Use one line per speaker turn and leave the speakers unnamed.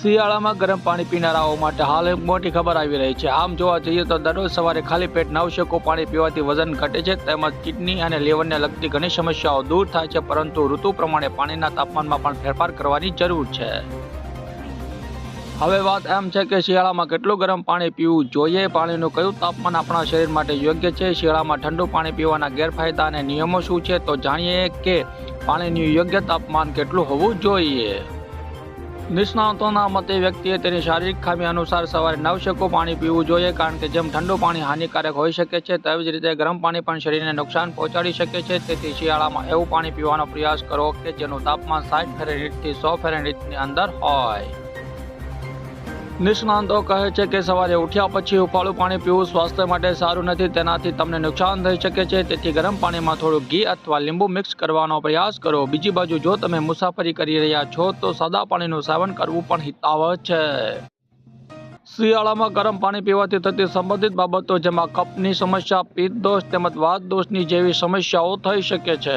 શિયાળામાં ગરમ પાણી પીનારાઓ માટે હાલ એક મોટી ખબર આવી રહી છે. આમ જોવા જઈએ તો દરરોજ સવારે ખાલી પેટ નવશકો પાણી પીવાથી વજન ઘટે છે તેમજ કિડની અને લીવરને લગતી ઘણી સમસ્યાઓ દૂર થાય છે, પરંતુ ઋતુ પ્રમાણે પાણીના તાપમાનમાં પણ ફેરફાર કરવાની જરૂર છે. હવે વાત એમ છે કે શિયાળામાં કેટલું ગરમ પાણી પીવું જોઈએ? પાણીનું કયું તાપમાન આપણા શરીર માટે યોગ્ય છે? શિયાળામાં ઠંડુ પાણી પીવાના ગેરફાયદા અને નિયમો શું છે? તો જાણીએ કે પાણીનું યોગ્ય તાપમાન કેટલું હોવું જોઈએ. નિષ્ણાતોના મતે વ્યક્તિએ તેની શારીરિક ખામી અનુસાર સવારે નવ શેકું પાણી પીવું જોઈએ કારણ કે જેમ ઠંડુ પાણી હાનિકારક હોઈ શકે છે, તેવી જ રીતે ગરમ પાણી પણ શરીરને નુકસાન પહોંચાડી શકે છે. તેથી શિયાળામાં એવું પાણી પીવાનો પ્રયાસ કરો કે જેનું તાપમાન સાઠ ફેરનહીટથી સો ફેરનહીટની અંદર હોય. નિષ્ણાંતો કહે છે કે સવારે ઉઠ્યા પછી ઉફાળું પાણી પીવું સ્વાસ્થ્ય માટે સારું નથી, તેનાથી તમને નુકસાન થઈ શકે છે. તેથી ગરમ પાણીમાં થોડું ઘી અથવા લીંબુ મિક્સ કરવાનો પ્રયાસ કરો. બીજી બાજુ જો તમે મુસાફરી કરી રહ્યા છો, તો સાદા પાણીનું સેવન કરવું પણ હિતાવહ છે. શિયાળામાં ગરમ પાણી પીવાથી થતી સંબંધિત બાબતો જેમાં કપની સમસ્યા પિત્ત દોષ તેમજ વાત દોષની જેવી સમસ્યાઓ થઈ શકે છે.